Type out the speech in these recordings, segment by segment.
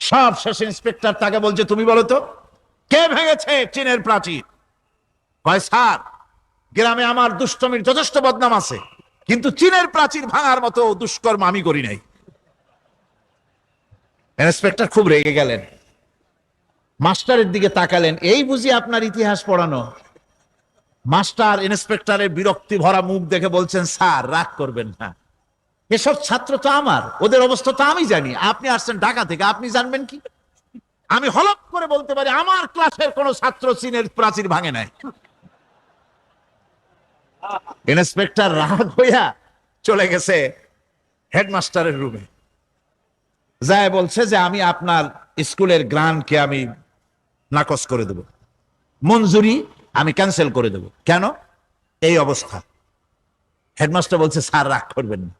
সব শেষ ইন্সপেক্টর তাকে বলছে, তুমি বলো তো, কে ভেঙেছে চীনের প্রাচীর? কয়, স্যার, গ্রামে আমার দুষ্টমির যথেষ্ট বদনাম আছে, কিন্তু চীনের প্রাচীর ভাঙার মতো দুষ্কর্ম আমি করি নাই। ইন্সপেক্টর খুব রেগে গেলেন। মাস্টারের দিকে তাকালেন, এই বুঝি আপনার ইতিহাস পড়ানো? মাস্টার ইন্সপেক্টরের বিরক্তি ভরা মুখ দেখে বলছেন, স্যার, রাগ করবেন না। এসব ছাত্র তো আমার, ওদের অবস্থা তো আমি জানি। আপনি আসছেন ঢাকা থেকে, আপনি জানবেন কি? আমি হলক করে বলতে পারি, আমার ক্লাসের কোন ছাত্র চীনের প্রাচীর ভাঙে নাই। ইন্সপেক্টর রাগ হইয়া চলে গেছে হেডমাস্টারের রুমে। যায় বলছে যে, আমি আপনার স্কুলের গ্রান্টকে আমি নাকচ করে দেব। মঞ্জুরি আমি ক্যান্সেল করে দেব। কেন? এই অবস্থা। হেডমাস্টার বলছে, স্যার, রাগ করবেন না।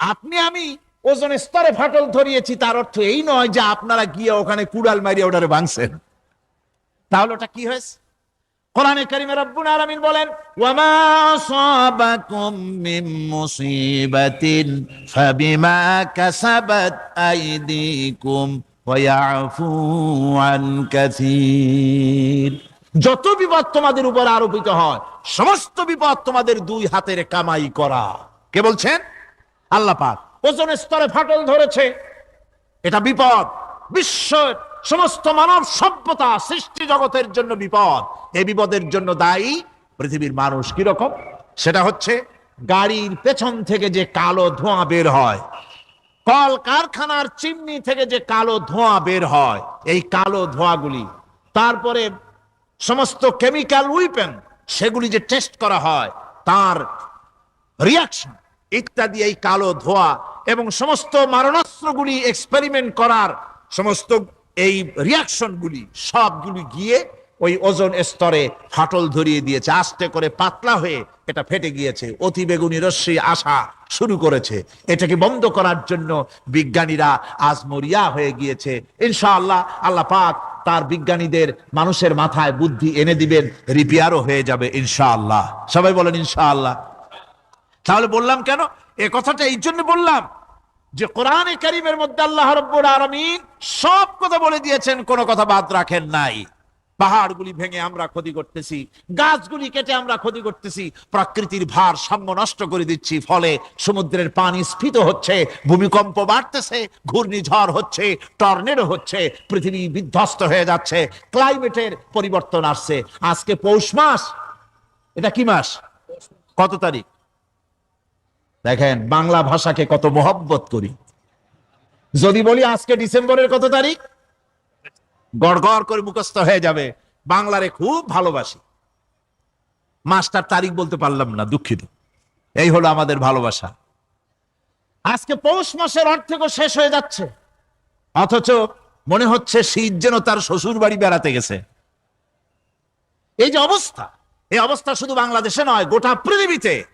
আপনি আমি ওজন স্তরে ফাটল ধরিয়েছি, তার অর্থ এই নয় যে আপনারা গিয়ে ওখানে কুড়াল মারিয়ে ওটারে ভাঙছেন। তাহলে ওটা কি হয়েছে? কোরআনে কারিমে রব্বুল আলামিন বলেন, ওয়ামা আসাবাকুম মিন মুসিবাতিন ফাবিমা কাসাবাত আইদিকুম ওয়া ইয়াফু আন কাসীর। যত বিপদ তোমাদের উপর আরোপিত হয়, সমস্ত বিপদ তোমাদের দুই হাতের কামাই করা। কে বলছেন? আল্লাহ পাক। ওজন স্তরে ফাটল ধরেছে। এটা বিপদ। বিশ্ব সমস্ত মানব সভ্যতা সৃষ্টি জগতের জন্য বিপদ। এ বিপদের জন্য দায়ী পৃথিবীর মানুষ কীরকম সেটা হচ্ছে গাড়ির পেছন থেকে যে কালো ধোঁয়া বের হয় কল কারখানার চিমনি থেকে যে কালো ধোঁয়া বের হয়, এই কালো ধোঁয়াগুলি, তারপরে সমস্ত কেমিক্যাল উইপেন সেগুলি যে টেস্ট করা হয়, তার রিয়াকশন ইত্যাদি এই কালো ধোয়া এবং সমস্ত মারণাস্ত্রগুলি এক্সপেরিমেন্ট করার সমস্ত এই রিয়াকশনগুলি সবগুলি গিয়ে ওই ওজন স্তরে ফাটল ধরিয়ে দিয়েছে। আস্তে করে পাতলা হয়ে এটা ফেটে গিয়েছে। অতি বেগুনি রশ্মি আসা শুরু করেছে। এটাকে বন্ধ করার জন্য বিজ্ঞানীরা আজ মরিয়া হয়ে গিয়েছে। ইনশাআল্লাহ আল্লাহ পাক তার বিজ্ঞানীদের মানুষের মাথায় বুদ্ধি এনে দিবেন, রিপেয়ারও হয়ে যাবে ইনশাআল্লাহ। সবাই বলেন ইনশাআল্লাহ। তাহলে বললাম কেন? এ কথাটা এই জন্য বললাম যে কোরআনে কারিমের মধ্যে আল্লাহ রব্বুল আলামিন সব কথা বলে দিয়েছেন, কোনো কথা বাদ রাখেন নাই। পাহাড়গুলি ভেঙে আমরা ক্ষতি করতেছি, গাছগুলি কেটে আমরা ক্ষতি করতেছি, প্রকৃতির ভার সাম্য নষ্ট করে দিচ্ছি, ফলে সমুদ্রের পানি স্ফীত হচ্ছে, ভূমিকম্প বাড়তেছে, ঘূর্ণিঝড় হচ্ছে, টর্নেডো হচ্ছে, পৃথিবী বিধ্বস্ত হয়ে যাচ্ছে, ক্লাইমেটের পরিবর্তন আসছে। আজকে পৌষ মাস, এটা কি মাস? কত তারিখ? দেখেন, বাংলা ভাষাকে কত মহব্বত করি। যদি বলি আজকে ডিসেম্বরের কত তারিখ? গড় গড় করে মুখস্থ হয়ে যাবে, বাংলারে খুব ভালোবাসি। মাস্টার তারিখ বলতে পারলাম না, দুঃখিত। এই হলো আমাদের ভালোবাসা। আজকে পৌষ মাসের অর্ধেকও শেষ হয়ে যাচ্ছে। অথচ মনে হচ্ছে শীত যেন তার শ্বশুর বাড়ি বেড়াতে গেছে। এই যে অবস্থা, এই অবস্থা শুধু বাংলাদেশে নয়, গোটা পৃথিবীতে।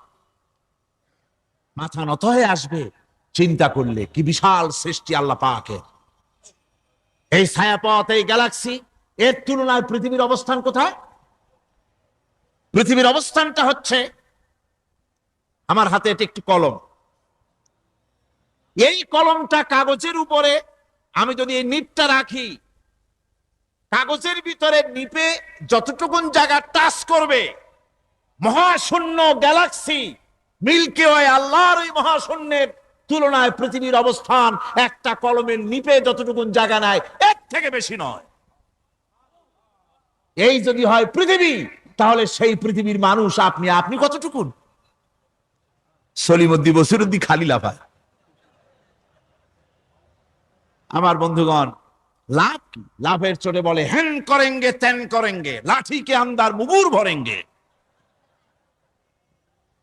মাথা নত হয়ে আসবে। চিন্তা করলে কি বিশাল সৃষ্টি আল্লাহ পাকে। এই ছায়াপথ, এই গ্যালাক্সি এর তুলনায় পৃথিবীর অবস্থান কোথায়? পৃথিবীর অবস্থানটা হচ্ছে আমার হাতে এটি একটি কলম। এই কলমটা কাগজের উপরে, আমি যদি এই নিপটা রাখি, কাগজের ভিতরে নিপে যতটুকুন জায়গা টাচ করবে, মহাশূন্য গ্যালাক্সি মিল্কি ওয়ে আল্লাহর ওই মহাশূন্যের তুলনায় পৃথিবীর অবস্থান একটা কলমের নিপে যতটুকুন জায়গা নেয় এর থেকে বেশি নয়। এই যদি হয় পৃথিবী, তাহলে সেই পৃথিবীর মানুষ আপনি আপনি কতটুকুন? সলিমদ্দি বসিরুদ্দি খালি লাফায় আমার বন্ধুগণ, লাভ লাভের চোটে বলে হ্যান করেঙ্গে ত্যান করেঙ্গে, লাঠিকে আমদার মুগুর ভরেঙ্গে।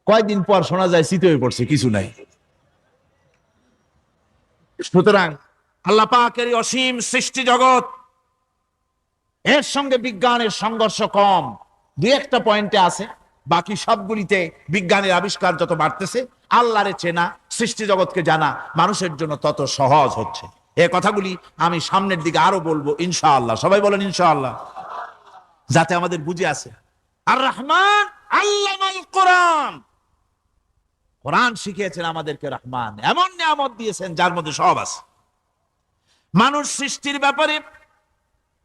কয়দিন পর শোনা যায় শীত হয়ে পড়ছে, কিছু নাই। সুতরাং আল্লাহ পাকের অসীম সৃষ্টি জগৎ, এর সঙ্গে বিজ্ঞানের সংঘর্ষ কম। দুই একটা পয়েন্টে আছে, বাকি সবগুলিতে বিজ্ঞানের আবিষ্কার যত বাড়তেছে, আল্লাহরে চেনা, সৃষ্টি জগৎকে জানা, মানুষের জন্য তত সহজ হচ্ছে। এ কথাগুলি আমি সামনের দিকে আরও বলব, ইনশাআল্লাহ। সবাই বলেন ইনশাআল্লাহ। যাতে আমাদের বুঝে আছে আর রহমান আল্লামাল কোরআন। কোরআন শিখিয়েছেন আমাদেরকে রহমান। এমন নিয়ামত দিয়েছেন যার মধ্যে সব আছে। মানুষ সৃষ্টির ব্যাপারে,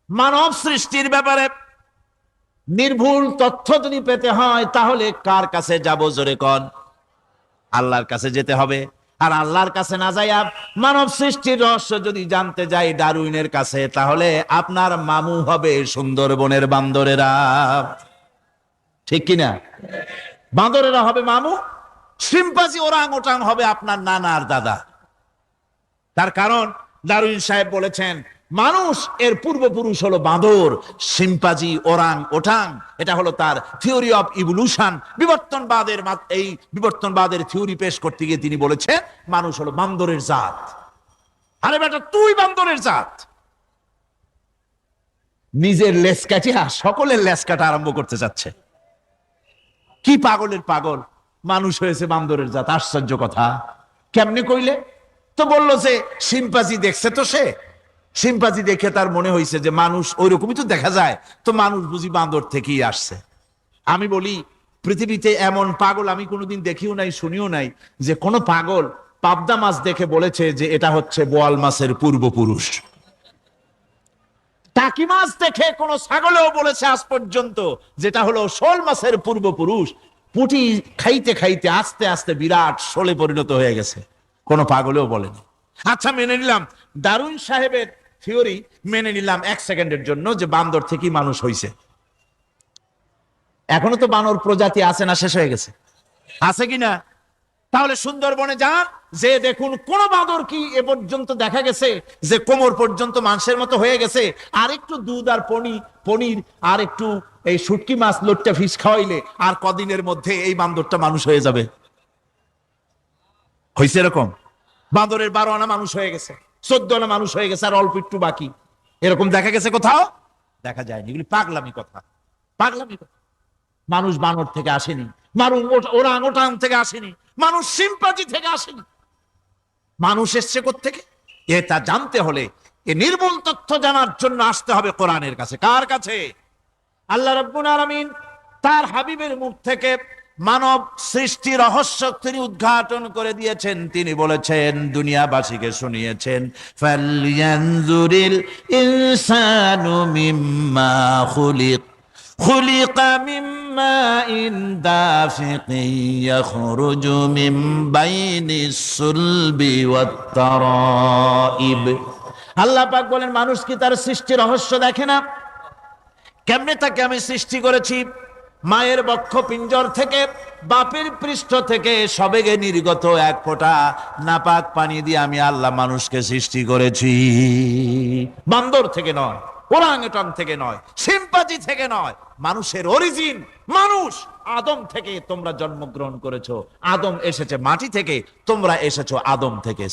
মানব সৃষ্টির ব্যাপারে নির্ভুল তথ্য যদি পেতে হয়, তাহলে কার কাছে যাব জোরে কন? আল্লাহর কাছে যেতে হবে। আর আল্লাহর কাছে না যাইয়া মানব সৃষ্টির রহস্য যদি জানতে যাই ডারউইনের কাছে, তাহলে আপনার মামু হবে সুন্দরবনের বান্দরেরা। ঠিক কিনা? বান্দরেরা হবে মামু? সিম্পাজি ওরাং ওটাং হবে আপনার নানার দাদা। তার কারণ দারুইন সাহেব বলেছেন, মানুষ এর পূর্বপুরুষ হলো বাঁদর, সিম্পাজি, ওরাং, ওটাং। এটা হলো তার থিওরি অফ ইভলিউশন বিবর্তনবাদের এই বিবর্তনবাদের থিওরি পেশ করতে গিয়ে তিনি বলেছেন, মানুষ হলো বান্দরের জাত। আরে বেটা, তুই বান্দরের জাত। নিজের লেস কাটিয়া সকলের লেস কাটা আরম্ভ করতে যাচ্ছে কি পাগলের পাগল? মানুষ হয়েছে বান্দরের জাত, আশ্চর্য কথা। কেমনে কইলে? তো বলল যে সিম্পাজি দেখছে তো সে? সিম্পাজি দেখে তার মনে হয়েছে যে, মানুষ ওইরকমই তো দেখা যায়। তো মানুষ বুঝি বান্দর থেকেই আসছে। আমি বলি, পৃথিবীতে এমন পাগল আমি কোনোদিন দেখিও নাই, শুনিও নাই যে কোনো পাগল পাবদা মাছ দেখে বলেছে যে, এটা হচ্ছে বোয়াল মাছের পূর্বপুরুষ। টাকি মাছ দেখে কোন ছাগলেও বলেছে আজ পর্যন্ত, যেটা হলো শোল মাছের পূর্বপুরুষ। পুটি খাইতে খাইতে আস্তে আস্তে বিরাট শোলে পরিণত হয়ে গেছে। কোন পাগলেও বলেনি। আচ্ছা মেনে নিলাম। দারুণ সাহেবের থিওরি মেনে নিলাম এক সেকেন্ডের জন্য যে বান্দর থেকেই মানুষ হইছে। এখনও তো বানর প্রজাতি আছে না শেষ হয়ে গেছে। আছে কিনা? তাহলে সুন্দরবনে যান। যে দেখুন কোন বাঁদর কি এ পর্যন্ত দেখা গেছে? যে কোমর পর্যন্ত মাংসের মতো হয়ে গেছে? আর একটু দুধ আর পনির পনির আর একটু এই শুটকি মাছ, লোটটা ফিস খাওয়াইলে আর কদিনের মধ্যে এই বান্দরটা মানুষ হয়ে যাবে। হয়েছে এরকম? বাঁদরের বারো আনা মানুষ হয়ে গেছে, চোদ্দ আনা মানুষ হয়ে গেছে, আর অল্প একটু বাকি। এরকম দেখা গেছে কোথাও? দেখা যায়নি। এগুলি পাগলামি কথা। পাগলামি কথা। মানুষ বানর থেকে আসেনি। মানুষ ওরাং ওটাং থেকে আসেনি। মানুষ সিম্পাজি থেকে আসেনি। মানুষ এসছে থেকে এ তা জানতে হলে এ নির্মূল তথ্য জানার জন্য আসতে হবে কোরআনের কাছে। কার কাছে? আল্লাহ রব্বুল আলামিন তার হাবিবের মুখ থেকে মানব সৃষ্টি রহস্য তিনি উদ্ঘাটন করে দিয়েছেন। তিনি বলেছেন, দুনিয়াবাসীকে শুনিয়েছেন ফালয়ানজুরিল ইনসানু মিম্মা খুলিক خلق من ماء دافق يخرج من بين الصلب والترائب আল্লাহ পাক বলেন মানুষ কি তার সৃষ্টি রহস্য দেখে না কেমনে তাকে আমি সৃষ্টি করেছি মায়ের বক্ষ পিঞ্জর থেকে বাপের পৃষ্ঠ থেকে সবেগে নির্গত এক ফোঁটা নাপাক পানি দিয়ে আমি আল্লাহ মানুষকে সৃষ্টি করেছি বান্দর থেকে নয় ওরাংটং থেকে নয় সিম্পাজি থেকে নয়। মানুষের অরিজিন মানুষ। আদম থেকে তোমরা জন্মগ্রহণ করেছ। আদম এসেছে মাটি থেকে, তোমরা এসেছ আদম থেকে।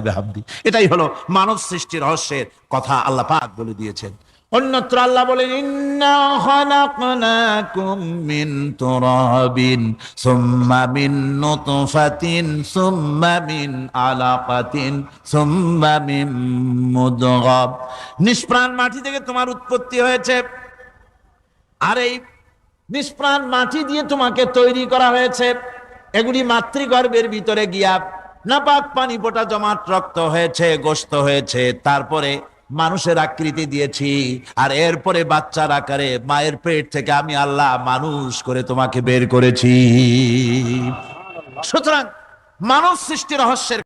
বিহামদি। এটাই হলো মানব সৃষ্টি রহস্যের কথা আল্লাহ পাক বলে দিয়েছেন। অন্যত্র আল্লাহ বলেন, ইন্না খালাকনাকুম মিন তুরাবিন, সুম্মা মিন নুতফাতিন, সুম্মা মিন আলাকাতিন, সুম্মা মিন নিষ্প্রাণ মাটি থেকে তোমার উৎপত্তি হয়েছে। আর এই নিষ্প্রাণ মাটি দিয়ে তোমাকে তৈরি করা হয়েছে। এগুলি মাতৃগর্ভের ভিতরে গিয়া নাপাক পানি পোটা জমাট রক্ত হয়েছে, গোস্ত হয়েছে। তারপরে মানুষের আকৃতি দিয়েছি। আর এরপরে বাচ্চার আকারে মায়ের পেট থেকে আমি আল্লাহ মানুষ করে তোমাকে বের করেছি। সুতরাং মানব সৃষ্টি রহস্যের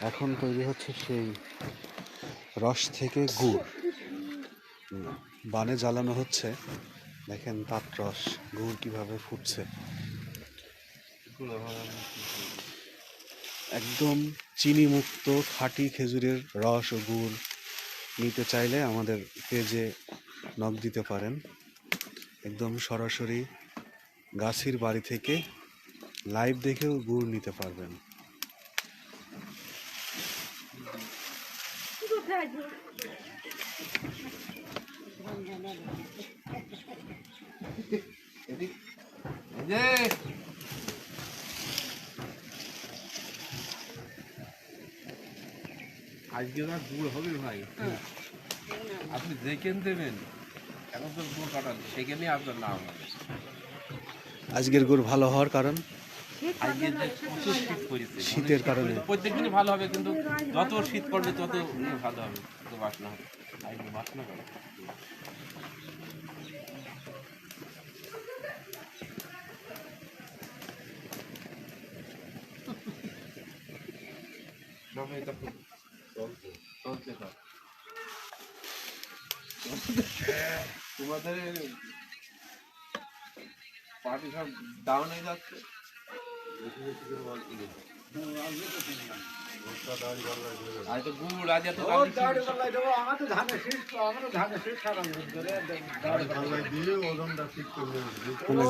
এখন তৈরি হচ্ছে সেই রস থেকে গুড়। বানে জ্বালানো হচ্ছে। দেখেন তার রস, গুড় কীভাবে ফুটছে। একদম চিনি মুক্ত খাঁটি খেজুরের রস ও গুড় নিতে চাইলে আমাদের পেজে নক দিতে পারেন। একদম সরাসরি গাছির বাড়ি থেকে লাইভ দেখেও গুড় নিতে পারবেন। আজকে গুড় হবে ভাই। আপনি দেখেন দেবেন। এখন তো গুড় কাটান? সেখানে আপনার নাম হবে। আজকের গুড় ভালো হওয়ার কারণ? আজকে শীত পড়েছে। শীতের কারণে। প্রত্যেক দিনই ভালো হবে কিন্তু যত শীত পড়বে তত ভালো হবে বাসনা হবে। বাসনা করে। চলছে চলছে সব তোমাদের পার্টি সব ডাউন হয়ে যাচ্ছে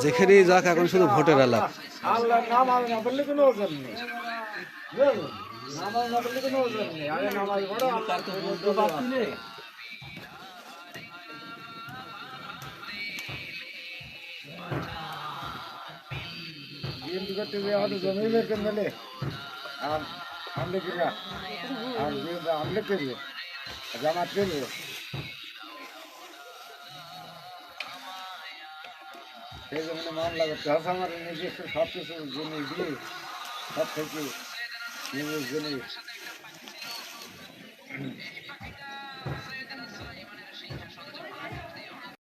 যেখানেই যাক, এখন শুধু ভোটের আলাপ। আল্লাহ নাম আল্লাহ না বললে কোনো ওজন নেই। বুঝলেন? নাম আল্লাহ না বললে কোনো ওজন নেই আগে নামাজ পড়ো তার তো বলতে পারছি না। বিএনপি করতে গিয়ে আমাদের জমি বেরকে মেলে আর আমলে কিরা আর বিএনপি আমলে করবে জামাত করবে সেই জন্য মামলা করতে হবে আমার নিজস্ব সব কিছু জিনিস দিয়ে সব থেকে নিজের জিনিস